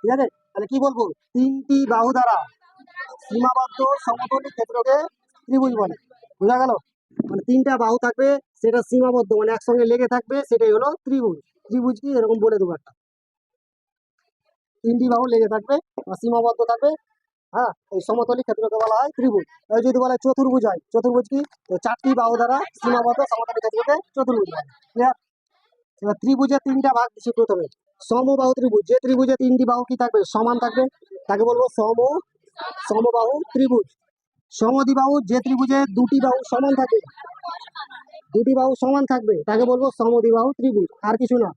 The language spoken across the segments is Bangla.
ঠিক আছে? তাহলে কি বলব? তিনটি বাহু দ্বারা সীমাবদ্ধ সমতলী ক্ষেত্রকে ত্রিভুজ বলে। বোঝা গেল? মানে তিনটা বাহু থাকবে, সেটা সীমাবদ্ধ মানে একসঙ্গে লেগে থাকবে, সেটাই হলো ত্রিভুজ। ত্রিভুজ কি? এরকম বলে দেবো একটা। তিনটি বাহু লেগে থাকবে সীমাবদ্ধ থাকবে হ্যাঁ? এই সমতলী ক্ষেত্রকে বলা হয় ত্রিভুজ। আর যদি বলা হয় চতুর্ভুজ হয়, চতুর্ভুজ কি? চারটি বাহু দ্বারা সীমাবদ্ধ সমতলী ক্ষেত্রকে চতুর্ভুজ ক্লিয়ার এবার ত্রিভুজের তিনটা ভাগ দিচ্ছি প্রথমে সমবাহু ত্রিভুজ, যে ত্রিভুজে তিনটি বাহু কি থাকবে? সমান থাকবে। তাকে বলব সম, সমবাহু ত্রিভুজ। সমদ্বিবাহু যে ত্রিভুজে দুটি বাহু সমান থাকবে দুটি বাহু সমান থাকবে, তাকে বলব সমদ্বিবাহু ত্রিভুজ। আর কিছু না।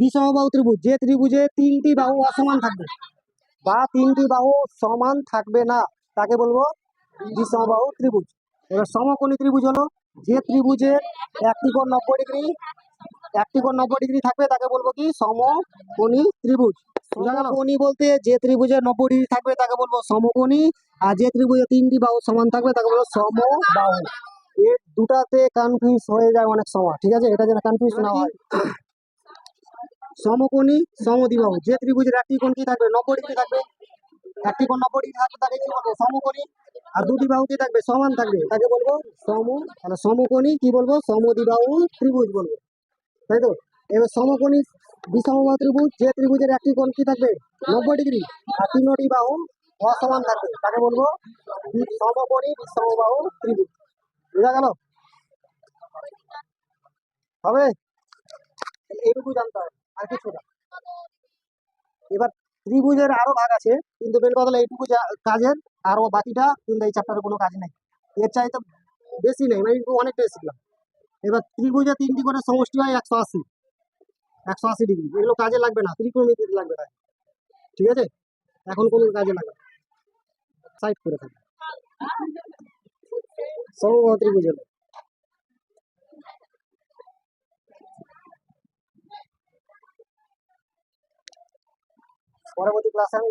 বিষমবাহু ত্রিভুজ, যে ত্রিভুজে তিনটি বাহু অসমান থাকবে, বা তিনটি বাহু সমান থাকবে না, তাকে বলব বিষমবাহু ত্রিভুজ। এবার সমকোণী ত্রিভুজ হলো, যে ত্রিভুজের একটি কোণ নব্বই ডিগ্রি একটি কোণ নব্বই ডিগ্রি থাকবে তাকে বলব কি? সমকোণী ত্রিভুজ। সমকোণী বলতে যে ত্রিভুজে নব্বই ডিগ্রি থাকবে তাকে বলব সমকোণী। আর যে ত্রিভুজে তিনটি বাহু সমান থাকবে তাকে বলব সমবাহু। এর দুটাতে কনফিউজ হয়ে যায় অনেক সময় ঠিক আছে? এটা যেন কনফিউজ না হয়। সমকোণী সমদ্বিবাহু। যে ত্রিভুজের একটি কোণ কি থাকবে নব্বই ডিগ্রি থাকবে। একটি কোণ নব্বই ডিগ্রি থাকবে তাকে কি বলব? সমকোণী। আর দুটি বাহু কি থাকবে সমান থাকবে তাকে বলব সম তাহলে সমকোণী কি বলব? সমদ্বিবাহু ত্রিভুজ বলব। তাই তো? এবার সমকোণী বিষমবাহু ত্রিভুজ যে ত্রিভুজের একটি কোণ কি থাকবে, নব্বই ডিগ্রি, আর তিনটি বাহু অসমান থাকবে। তাকে বলব? সমকোণী বিষমবাহু ত্রিভুজ। বুঝা গেল? হবে? এইটুকু জানতে হবে, আর কিছু না। এবার ত্রিভুজের আরও ভাগ আছে, কিন্তু মেন কথা এইটুকু কাজের, আরও বাকিটা কিন্তু এই চ্যাপ্টারে কোনো কাজ নেই। এর চাইতে বেশি নেই মানে অনেকটাই শিখলাম। এবার ত্রিভুজে তিনটি করে সমষ্টি হয় একশো আশি। একশো আশি ডিগ্রি। এগুলো কাজে লাগবে না ত্রিকোণমিতি লাগবে না। ঠিক আছে? এখন কোনো কাজে লাগবে সাইড করে থাকে সমবাহু পরবর্তী ক্লাসে আমি